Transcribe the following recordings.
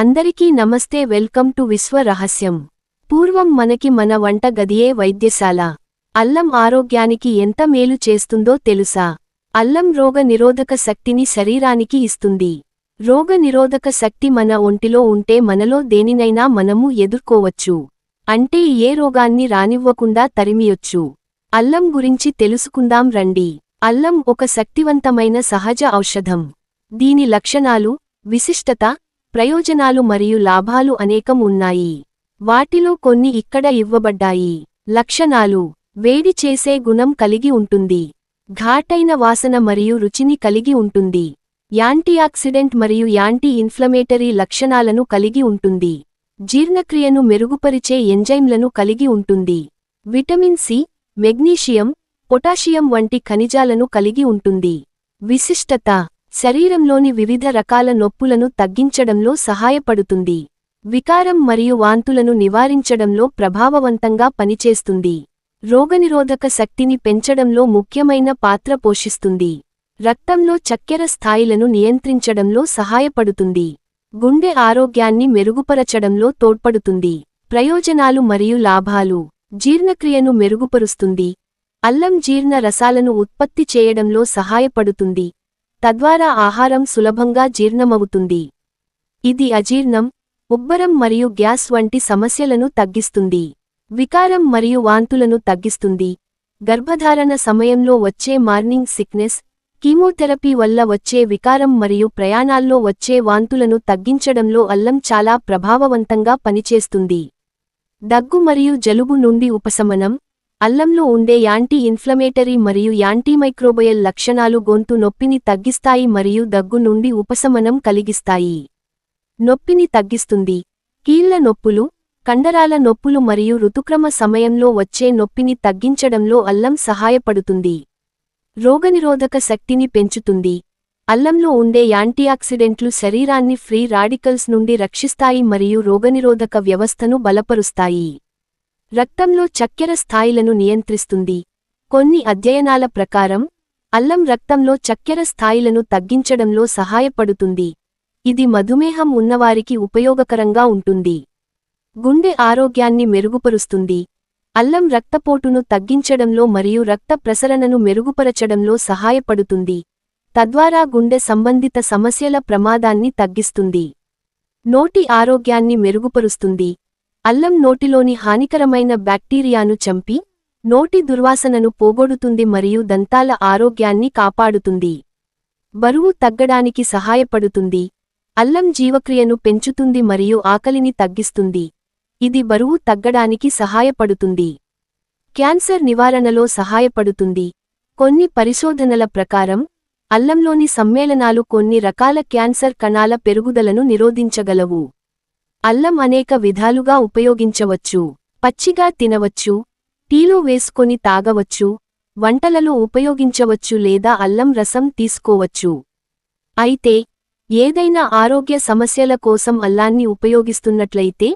అందరికీ నమస్తే welcome to విశ్వ రహస్యం. పూర్వం మనకి మన వంట గదియే వైద్యశాల. అల్లం ఆరోగ్యానికి ఎంత మేలు చేస్తుందో తెలుసా? అల్లం రోగ నిరోధక శక్తిని శరీరానికి ఇస్తుంది. రోగ నిరోధక శక్తి మన ఒంటిలో ఉంటే మనలో దేనినైనా మనము ఎదుర్కోవచ్చు. అంటే ఏ రోగాన్ని రానివ్వకుండా తరిమియొచ్చు. అల్లం గురించి తెలుసుకుందాం రండి. అల్లం ఒక శక్తివంతమైన సహజ ఔషధం. దీని లక్షణాలు విశిష్టత ప్రయోజనాలు మరియు లాభాలు అనేకం ఉన్నాయి. వాటిలో కొన్ని ఇక్కడ ఇవ్వబడ్డాయి. లక్షణాలు. వేడి చేసే గుణం కలిగి ఉంటుంది. ఘాటైన వాసన మరియు రుచిని కలిగి ఉంటుంది. యాంటీఆక్సిడెంట్ మరియు యాంటీ ఇన్ఫ్లమేటరీ లక్షణాలను కలిగి ఉంటుంది. జీర్ణక్రియను మెరుగుపరిచే ఎంజైమ్లను కలిగి ఉంటుంది. విటమిన్ సి మెగ్నీషియం పొటాషియం వంటి ఖనిజాలను కలిగి ఉంటుంది. విశిష్టత. శరీరంలోని వివిధ రకాల నొప్పులను తగ్గించడంలో సహాయపడుతుంది. వికారం మరియు వాంతులను నివారించడంలో ప్రభావవంతంగా పనిచేస్తుంది. రోగనిరోధక శక్తిని పెంచడంలో ముఖ్యమైన పాత్ర పోషిస్తుంది. రక్తంలో చక్కెర స్థాయిలను నియంత్రించడంలో సహాయపడుతుంది. గుండె ఆరోగ్యాన్ని మెరుగుపరచడంలో తోడ్పడుతుంది. ప్రయోజనాలు మరియు లాభాలు జీర్ణక్రియను మెరుగుపరుస్తుంది. అల్లం జీర్ణ రసాలను ఉత్పత్తి చేయడంలో సహాయపడుతుంది. తద్వారా ఆహారం సులభంగా జీర్ణమవుతుంది. ఇది అజీర్ణం ఉబ్బరం మరియు గ్యాస్ వంటి సమస్యలను తగ్గిస్తుంది. వికారం మరియు వాంతులను తగ్గిస్తుంది. గర్భధారణ సమయంలో వచ్చే మార్నింగ్ సిక్నెస్ కీమోథెరపీ వల్ల వచ్చే వికారం మరియు ప్రయాణాల్లో వచ్చే వాంతులను తగ్గించడంలో అల్లం చాలా ప్రభావవంతంగా పనిచేస్తుంది. దగ్గు మరియు జలుబు నుండి ఉపశమనం అల్లంలో ఉండే యాంటీ ఇన్ఫ్లమేటరీ మరియు యాంటీమైక్రోబయల్ లక్షణాలు గొంతు నొప్పిని తగ్గిస్తాయి మరియు దగ్గు నుండి ఉపశమనం కలిగిస్తాయి. నొప్పిని తగ్గిస్తుంది. కీళ్ళ నొప్పులు కండరాల నొప్పులు మరియు ఋతుక్రమ సమయంలో వచ్చే నొప్పిని తగ్గించడంలో అల్లం సహాయపడుతుంది. రోగనిరోధక శక్తిని పెంచుతుంది. అల్లంలో ఉండే యాంటీఆక్సిడెంట్లు శరీరాన్ని ఫ్రీ రాడికల్స్ నుండి రక్షిస్తాయి మరియు రోగనిరోధక వ్యవస్థను బలపరుస్తాయి. రక్తంలో చక్కెర స్థాయిలను నియంత్రిస్తుంది. కొన్ని అధ్యయనాల ప్రకారం అల్లం రక్తంలో చక్కెర స్థాయిలను తగ్గించడంలో సహాయపడుతుంది. ఇది మధుమేహం ఉన్నవారికి ఉపయోగకరంగా ఉంటుంది. గుండె ఆరోగ్యాన్ని మెరుగుపరుస్తుంది. అల్లం రక్తపోటును తగ్గించడంలో మరియు రక్త ప్రసరణను మెరుగుపరచడంలో సహాయపడుతుంది. తద్వారా గుండె సంబంధిత సమస్యల ప్రమాదాన్ని తగ్గిస్తుంది. నోటి ఆరోగ్యాన్ని మెరుగుపరుస్తుంది. అల్లం నోటిలోని హానికరమైన బ్యాక్టీరియాను చంపి నోటి దుర్వాసనను పోగొడుతుంది మరియు దంతాల ఆరోగ్యాన్ని కాపాడుతుంది. బరువు తగ్గడానికి సహాయపడుతుంది. అల్లం జీవక్రియను పెంచుతుంది మరియు ఆకలిని తగ్గిస్తుంది. ఇది బరువు తగ్గడానికి సహాయపడుతుంది. క్యాన్సర్ నివారణలో సహాయపడుతుంది. కొన్ని పరిశోధనల ప్రకారం అల్లంలోని సమ్మేళనాలు కొన్ని రకాల క్యాన్సర్ కణాల పెరుగుదలను నిరోధించగలవు. అల్లం అనేక విధాలుగా ఉపయోగించవచ్చు. పచ్చిగా తినవచ్చు టీలో వేసుకొని తాగవచ్చు వంటలలో ఉపయోగించవచ్చు లేదా అల్లం రసం తీసుకోవచ్చు. అయితే ఏదైనా ఆరోగ్య సమస్యల కోసం అల్లాన్ని ఉపయోగిస్తున్నట్లయితే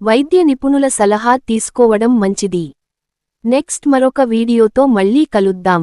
వైద్య నిపుణుల సలహా తీసుకోవడం మంచిది. నెక్స్ట్ మరొక వీడియోతో మళ్ళీ కలుద్దాం.